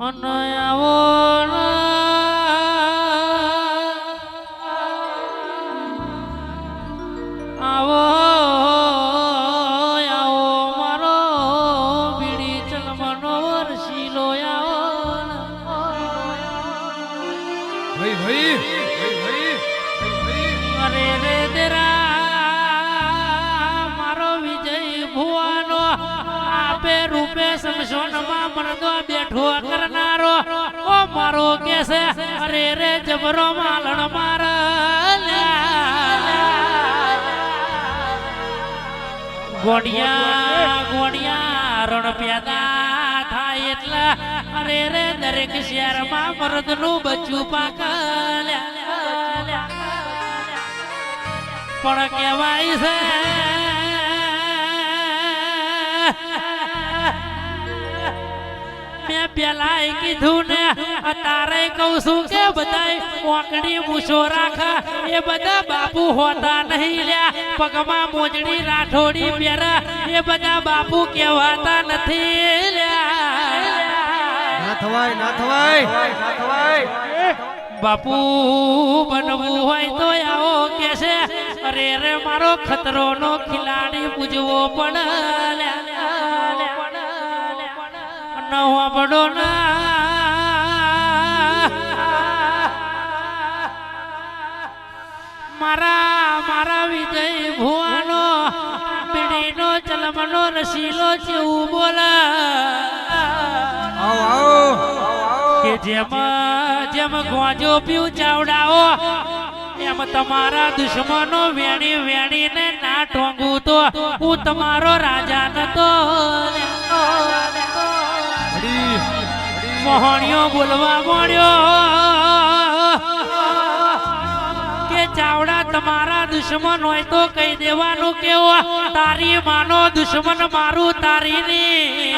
অনয় મારો કેસે અરે રે, જબરો માલણ માર. ગોડિયા ગોડિયા રણ પ્યાદા થાય એટલે, અરે રે, દરેક શહેરમાં મરદનું બચ્ચું પાકલ્યા. પણ કહેવાય છે પેલા કીધું ને તારે કઉ છું કે બધાય ઓકડી મૂછો રાખ. એ બધા બાપુ હોતા નહીં લ્યા પગમાં મોજડી રાઠોડી પહેરા. એ બધા બાપુ કહેવાતા નથી ના થવાય ના થવાય ના થવાય. બાપુ બનવું હોય તો આવો કે છે અરે રે મારો ખતરો નો ખિલાડી પૂજવો પડે નવા ના. મારા મારા વિજય ભુવાનો પીડીનો ચલમનો રસીલો જેવું બોલા. કે જેમ જેમ ગોજો પીવું ચાવડાવો એમ તમારા દુશ્મનો વેણી વેણીને ના ટોંગું તો હું તમારો રાજા નતો. મોહણિયો બોલવા મળ્યો કે ચાવડા તમારા દુશ્મન હોય તો કહી દેવાનું કેવો? તારી માનો દુશ્મન મારું તારી ની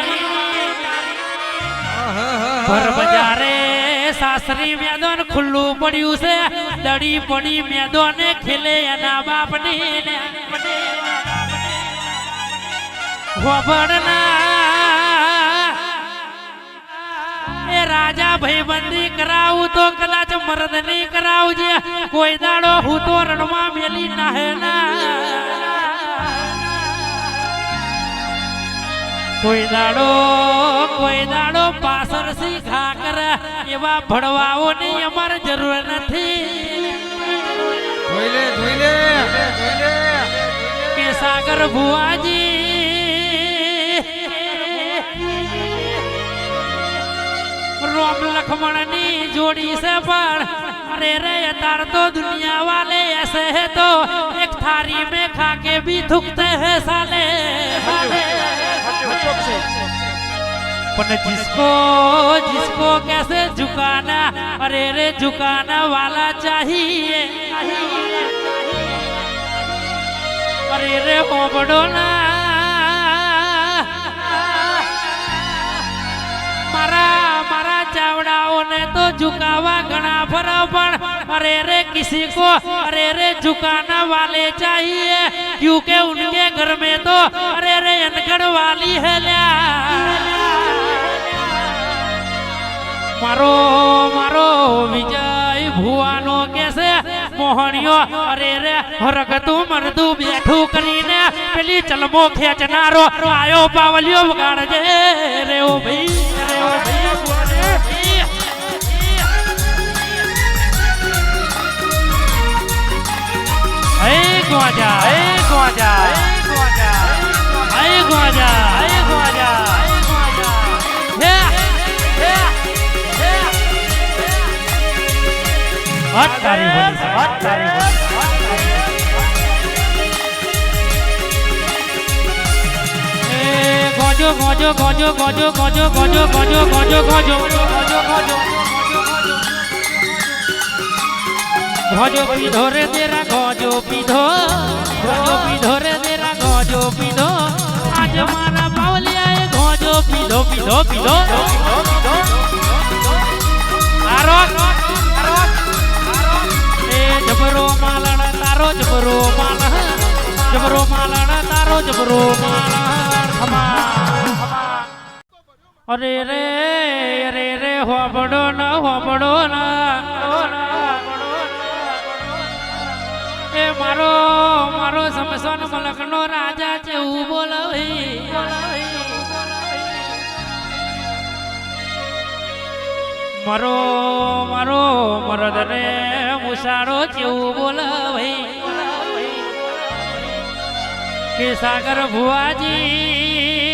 બજારે સાસરી મેદાન ખુલ્લું પડ્યું છે. દડી પડી મેદોને ખેલે એના બાપની. ને રાજા ભાઈબંધી કરાવું તો કદાચ મરદ નહીં કરાવજે. કોઈ દાડો હું તો રણમાં મેલી નાહે ના. કોઈ દાડો કોઈ દાડો પાછળ શીખા કરે. એવા ભણવાઓની અમારે જરૂર નથી. કે સાગર ભુવાજી રોમ લખમણની જોડી છે પણ અરે રે તાર તો दुनिया वाले ऐसे है तो एक थारी में खा के भी थूकते हैं साले पर जिसको जिसको कैसे झुकाना अरे रे झुकाना वाला चाहिए અરે રે હોબડો મારા ने तो झुकावा घना भरा पर अरे रे किसी को, अरे रे झुकाना वाले चाहिए। क्योंकि उनके घर में तो अरे रे अनगढ़ वाली है लिया मारो मारो, विजय भुआनो कैसे? મોહણીઓ અરે રે હરકતું મરતું બેઠું કરીને પેલી ચલમો आयो पावलियो बगाड़ जे रे ओ भाई। ગોજા હે ગોજા હે ગોજા હે ગોજા હે ગોજા હટ તારી હટ તારી ગોજો ગોજો ગોજો ગોજો ગોજો ગોજો ગોજો ગોજો ગોજો ગોજો ગોજો ગોજો પીધો રે તેરા ગોજો પીધો, ગજો પીધો રે દેરા, ગજો પીધો. આજ મારા બાવલિયાએ ગજો પીધો પીધો પીધો. આરો એ જબરો માલણ, તારો જબરો માલણ જબરો માલણ, તારો જબરો માલણ. હમા અરે રે અરે રે હોબડો ના હોબડો ન. એ મારો મારો સમસન મલકનો રાજા છે હું બોલાવી. મારો મારો મરદ ને મુસારો જેવું બોલાવી. કે સાગર ભુવાજી,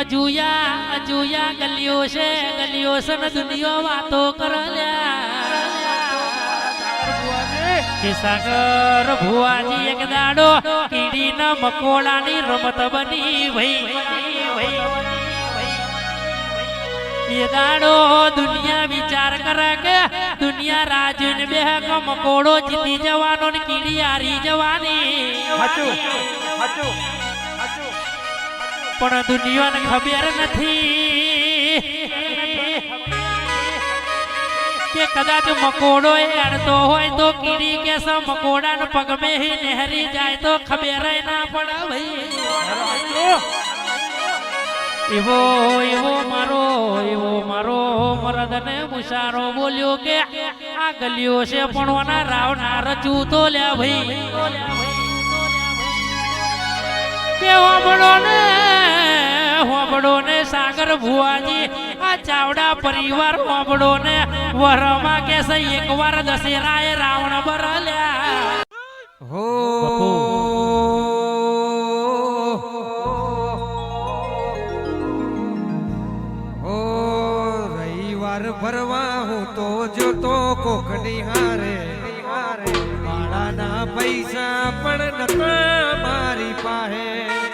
અજુયા અજુયા ગલીઓ છે ગલીઓ છે દુનિયો વાતો કરલ્યા સાગર ભુવાજી એક દાડો કીડીના મકોડાની રમત બની ભાઈ એ દાડો દુનિયા વિચાર કરે કે દુનિયા રાજન બે મકોડો જીતી જવાનો ને કીડી હારી જવાની. પણ દુનિયાને ખબર નથી. કે કદાચ મકોડો અડતો હોય તો કીડી કે સ મકોડાને પગમે હી નહેરી જાય તો ખબર ના પડે ભાઈ. એવો એવો મારો એવો મારો મરદને મુસારો બોલ્યો કે આ ગલીઓ છે પણ ઓના રાવના રજૂ તો લ્યા ભાઈ. કે હોબળો ને હોબળો ને સાગર ભુવાજી, આ ચાવડા પરિવાર હોબળો ને વરમાં કે છે એકવાર દશેરાએ રાવણ બરલ્યા હો હો રવિવાર ભરવા હું તો જોતો કોક હારે. ભાડાના પૈસા પણ નતા મારી પાસે.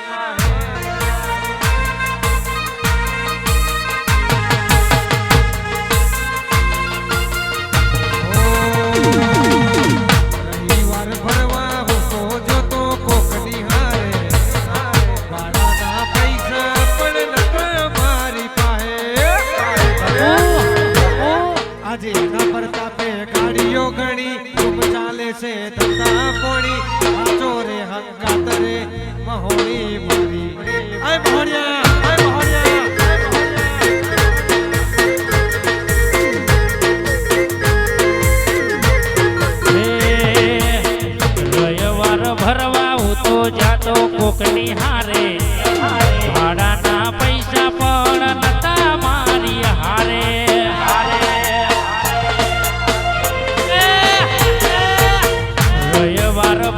ઘણી ખૂબ ચાલે છે, ધંધા પોણી આજો રે હંકાત રે મહોણી આય ભણ્યા ભરવા હું તો જાતો કોકની હારે. રવિવાર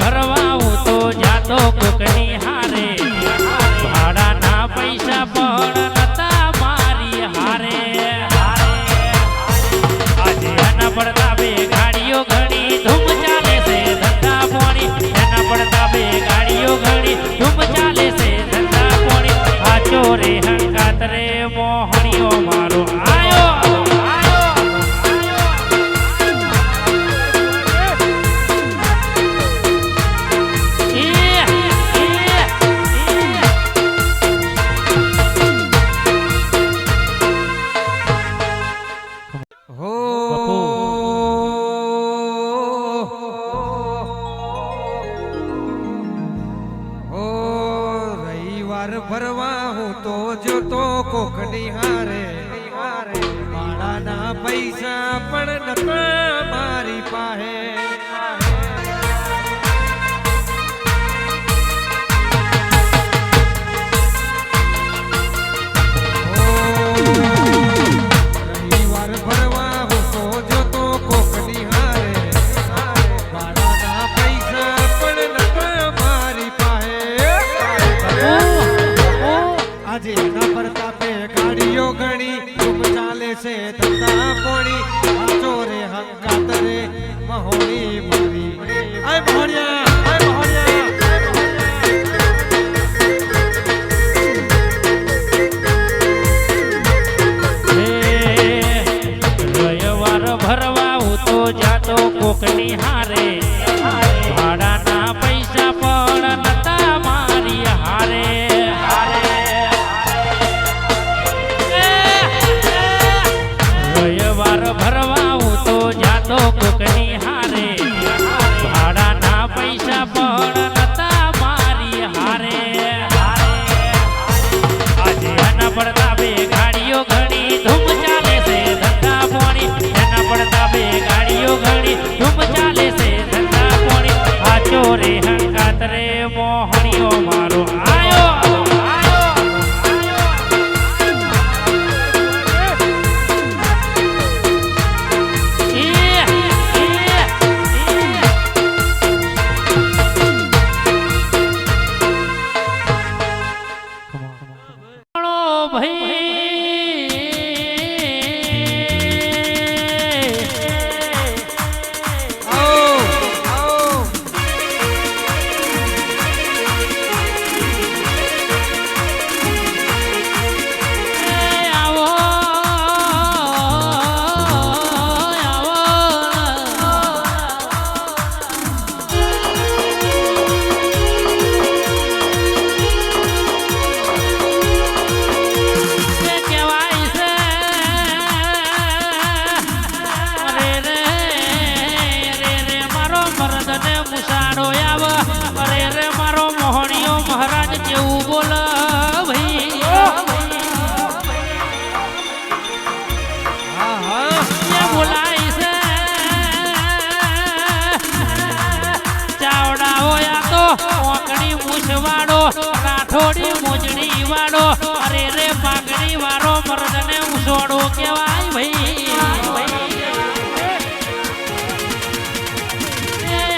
વાળો અરે રે પાઘડી વાળો મરદને ઉસોડો કેવાય ભાઈ.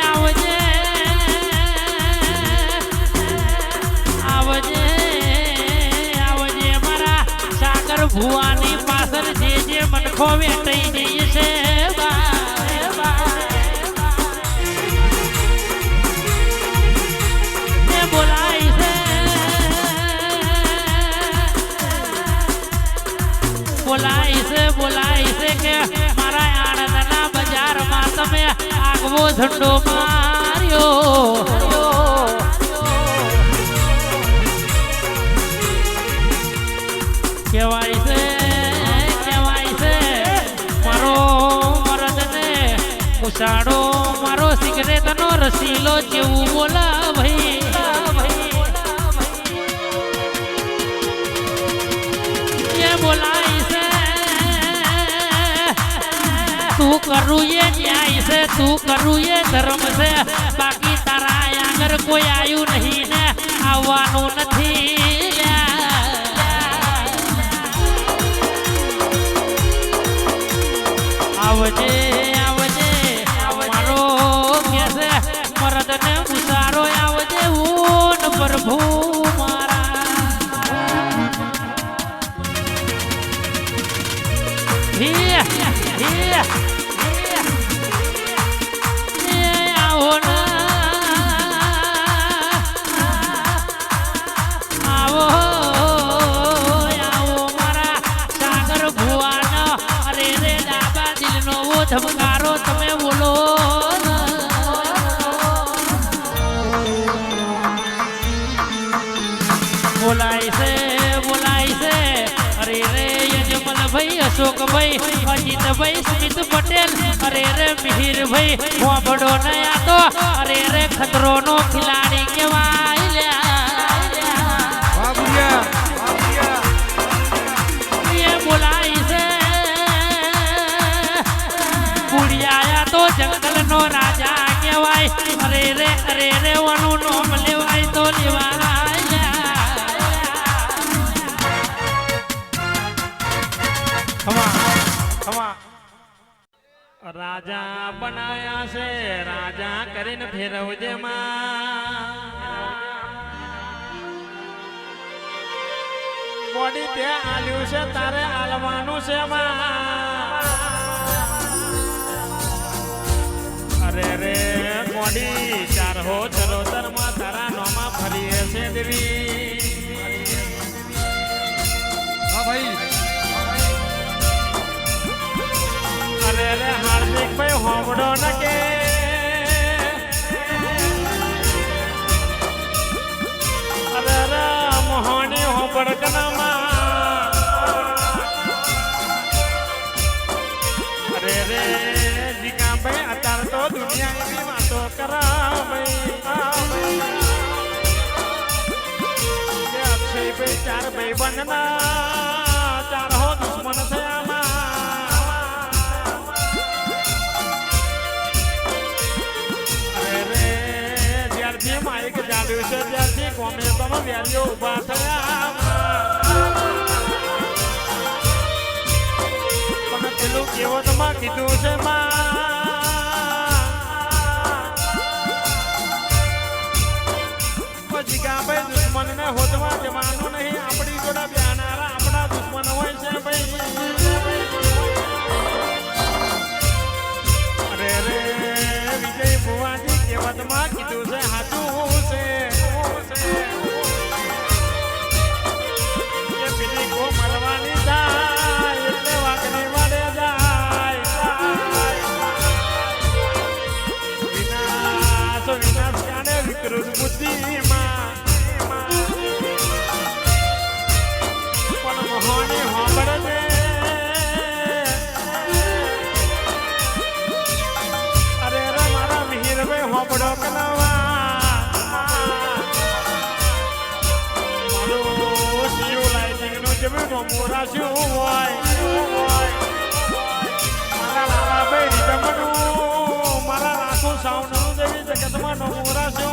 આવજે. આવજે. આવજે મારા સાગર ભુવાની પાછળ જે જે મનખો વેટાઈ જઈએ. આગવો ઝંડો માર્યો. કહેવાય છે કહેવાય છે, મારો મરદ ને ઉછાડો મારો સિગરેટનો રસીલો જેવું બોલા ભાઈ તું કરું એ ન્યાય છે, તું કરું એ ધર્મ છે બાકી તારા આગળ કોઈ આવ્યું નહીં ને, આવવાનું નથી. આવજે આવજે, મારો કે છે મરદને ઉતારો આવજે ઊન પ્રભુ અશોકભાઈ અજીતભાઈ સ્મિત પટેલ, અરે રે મિહિરભાઈ વાંભડો નયા તો, અરે રે ખતરોનો ખિલાડી કેવાય બોડી તે આલ્યું છે તારે આલવાનું છે અરે રે બોડી ચાર હો ચરોતરમાં તારા નોમાં ફરીએ છે દેવી. હા ભાઈ. અરે રે હાર્દિક ભાઈ હોમડો ન કે અરે રે મોહની હોબડકનામાં ચાર ભાઈ બંધના ચાર ચાલ્યું છે, ત્યારથી કોમે તમે વેરીઓ ઊભા થયા પેલું કેવો કીધું છે do that. સાવનું દેવી જગતમાં નો